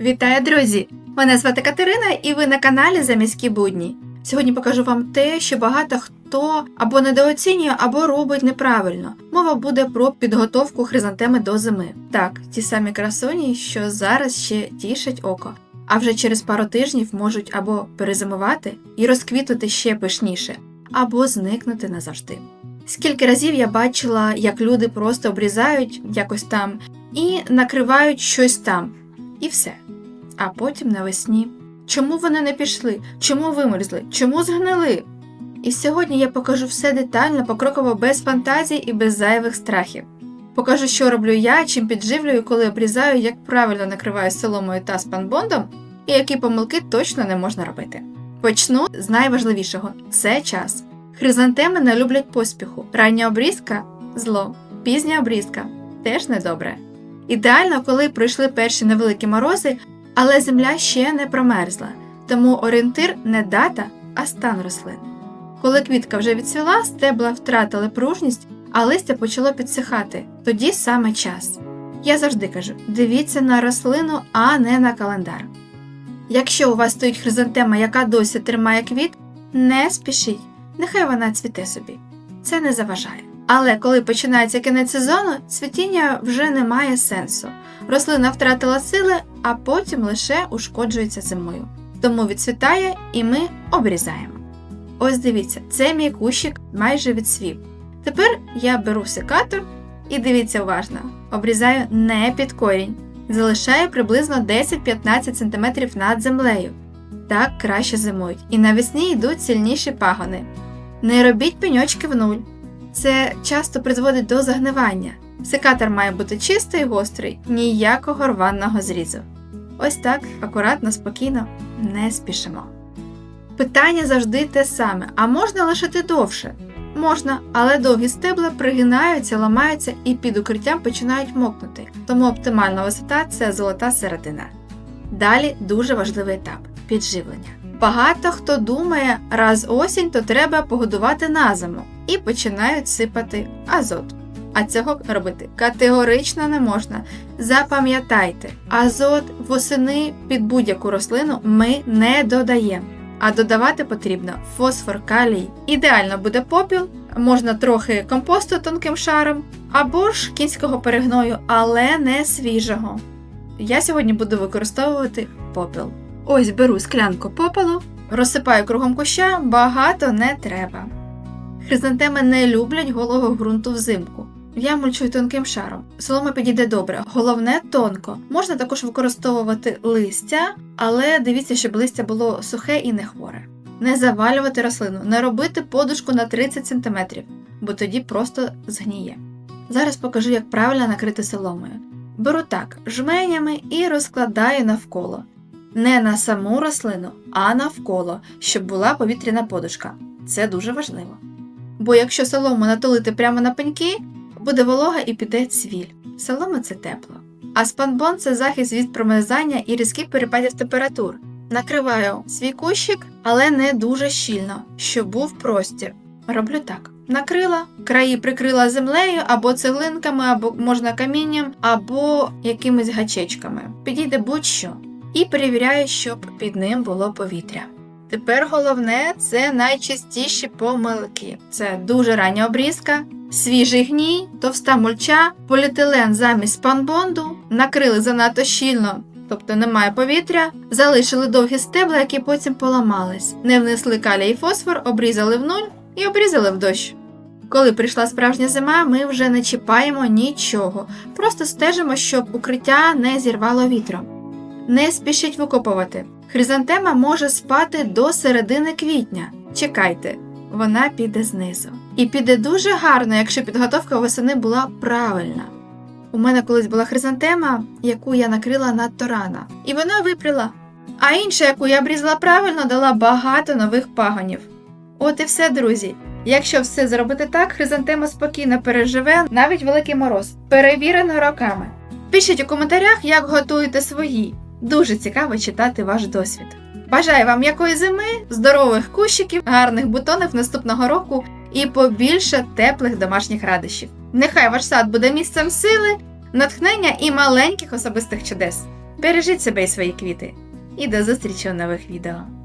Вітаю, друзі! Мене звати Катерина, і ви на каналі Заміські будні. Сьогодні покажу вам те, що багато хто або недооцінює, або робить неправильно. Мова буде про підготовку хризантеми до зими. Так, ті самі красуні, що зараз ще тішать око, а вже через пару тижнів можуть або перезимувати і розквітнути ще пишніше, або зникнути назавжди. Скільки разів я бачила, як люди просто обрізають якось там і накривають щось там, і все. А потім навесні. Чому вони не пішли? Чому вимерзли? Чому згнили? І сьогодні я покажу все детально, покроково без фантазій і без зайвих страхів. Покажу, що роблю я, чим підживлюю, коли обрізаю, як правильно накриваю соломою та спанбондом, і які помилки точно не можна робити. Почну з найважливішого це час. Хризантеми не люблять поспіху. Рання обрізка зло, пізня обрізка теж недобре. Ідеально, коли пройшли перші невеликі морози, але земля ще не промерзла, тому орієнтир не дата, а стан рослин. Коли квітка вже відцвіла, стебла втратили пружність, а листя почало підсихати, тоді саме час. Я завжди кажу: дивіться на рослину, а не на календар. Якщо у вас стоїть хризантема, яка досі тримає квіт, не спішіть, нехай вона цвіте собі. Це не заважає. Але коли починається кінець сезону, цвітіння вже не має сенсу. Рослина втратила сили, а потім лише ушкоджується зимою. Тому відцвітає і ми обрізаємо. Ось дивіться, це мій кущик майже відсвів. Тепер я беру секатор і дивіться уважно, обрізаю не під корінь, залишаю приблизно 10-15 см над землею. Так краще зимують, і навесні йдуть сильніші пагони. Не робіть пеньочки в нуль. Це часто призводить до загнивання. Секатор має бути чистий і гострий, ніякого рваного зрізу. Ось так, акуратно, спокійно, не спішимо. Питання завжди те саме: а можна лишити довше? Можна, але довгі стебла пригинаються, ламаються і під укриттям починають мокнути, тому оптимальна висота це золота середина. Далі дуже важливий етап підживлення. Багато хто думає, раз осінь, то треба погодувати на зиму і починають сипати азот. А цього робити категорично не можна. Запам'ятайте, азот восени під будь-яку рослину ми не додаємо. А додавати потрібно фосфор, калій. Ідеально буде попіл, можна трохи компосту тонким шаром, або ж кінського перегною, але не свіжого. Я сьогодні буду використовувати попіл. Ось беру склянку попелу, розсипаю кругом куща, багато не треба. Хризантеми не люблять голого ґрунту взимку. Я мульчую тонким шаром. Солома підійде добре, головне тонко. Можна також використовувати листя, але дивіться, щоб листя було сухе і не хворе. Не завалювати рослину, не робити подушку на 30 см, бо тоді просто згніє. Зараз покажу, як правильно накрити соломою. Беру так, жменями і розкладаю навколо. Не на саму рослину, а навколо, щоб була повітряна подушка. Це дуже важливо. Бо якщо солому натулити прямо на пеньки, буде волога і піде цвіль. Солома це тепло. А спанбон це захист від промерзання і різких перепадів температур. Накриваю свій кущик, але не дуже щільно, щоб був простір. Роблю так: накрила, краї прикрила землею або цеглинками, або можна камінням, або якимись гачечками. Підійде будь-що. І перевіряю, щоб під ним було повітря. Тепер головне це найчастіші помилки. Це дуже рання обрізка, свіжий гній, товста мульча, поліетилен замість спанбонду, накрили занадто щільно, тобто немає повітря, залишили довгі стебла, які потім поламались, не внесли калій і фосфор, обрізали в нуль і обрізали в дощ. Коли прийшла справжня зима, ми вже не чіпаємо нічого, просто стежимо, щоб укриття не зірвало вітром. Не спішіть викопувати. Хризантема може спати до середини квітня. Чекайте, вона піде знизу. І піде дуже гарно, якщо підготовка восени була правильна. У мене колись була хризантема, яку я накрила надто рано, і вона випріла. А інша, яку я обрізала правильно, дала багато нових пагонів. От і все, друзі. Якщо все зробити так, хризантема спокійно переживе навіть великий мороз, перевірено роками. Пишіть у коментарях, як готуєте свої. Дуже цікаво читати ваш досвід. Бажаю вам м'якої зими, здорових кущиків, гарних бутонів наступного року і побільше теплих домашніх радощів. Нехай ваш сад буде місцем сили, натхнення і маленьких особистих чудес. Бережіть себе і свої квіти. І до зустрічі у нових відео.